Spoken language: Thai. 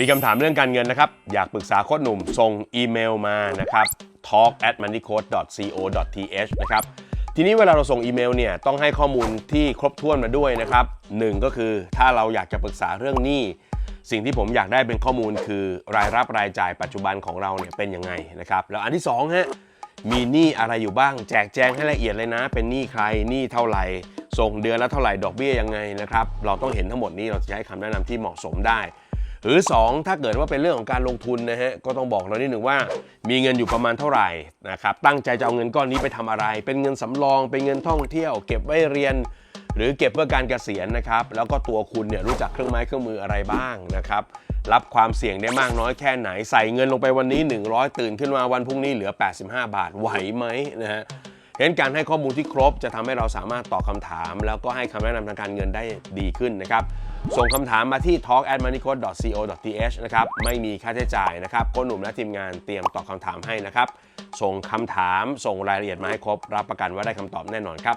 มีคำถามเรื่องการเงินนะครับ อยากปรึกษาโค้ชหนุ่ม ส่งอีเมลมานะครับ talk at moneycode co th นะครับ ทีนี้เวลาเราส่งอีเมลเนี่ย ต้องให้ข้อมูลที่ครบถ้วนมาด้วยนะครับหนึ่งก็คือถ้าเราอยากจะปรึกษาเรื่องหนี้ สิ่งที่ผมอยากได้เป็นข้อมูลคือรายรับรายจ่ายปัจจุบันของเราเนี่ยเป็นยังไงนะครับ แล้วอันที่สองฮะ มีหนี้อะไรอยู่บ้าง แจกแจงให้ละเอียดเลยนะ เป็นหนี้ใคร หนี้เท่าไหร่ ส่งเดือนละเท่าไหร่ ดอกเบี้ยยังไงนะครับ เราต้องเห็นทั้งหมดนี้ เราจะให้คำแนะนำที่เหมาะสมได้ หรือ 2 ถ้าเกิดว่าเป็นเรื่องของการลงทุนนะฮะก็ต้องบอกเรานิดหนึ่งว่า มีเงินอยู่ประมาณเท่าไหร่นะครับตั้งใจจะเอาเงินก้อนนี้ไปทำอะไร เป็นเงินสำรอง เป็นเงินท่องเที่ยว เก็บไว้เรียน หรือเก็บเพื่อการเกษียณนะครับแล้วก็ตัวคุณเนี่ยรู้จักเครื่องไม้เครื่องมืออะไรบ้างนะครับรับความเสี่ยงได้มากน้อยแค่ไหนใส่เงินลงไปวันนี้ 100 ตื่นขึ้นมาวันพรุ่งนี้เหลือ 85 บาทไหวไหมนะฮะเห็นการให้ข้อมูลที่ครบจะทำให้เราสามารถตอบคำถาม แล้วก็ให้คำแนะนำทางการเงินได้ดีขึ้นนะครับ ส่งคำถามมาที่ talk at moneycode co th นะครับ ไม่มีค่าใช้จ่ายนะครับโค้ชหนุ่มและทีมงานเตรียมตอบคำถามให้นะครับ ส่งคำถามส่งรายละเอียดมาให้ครบ รับประกันว่าได้คำตอบแน่นอนครับ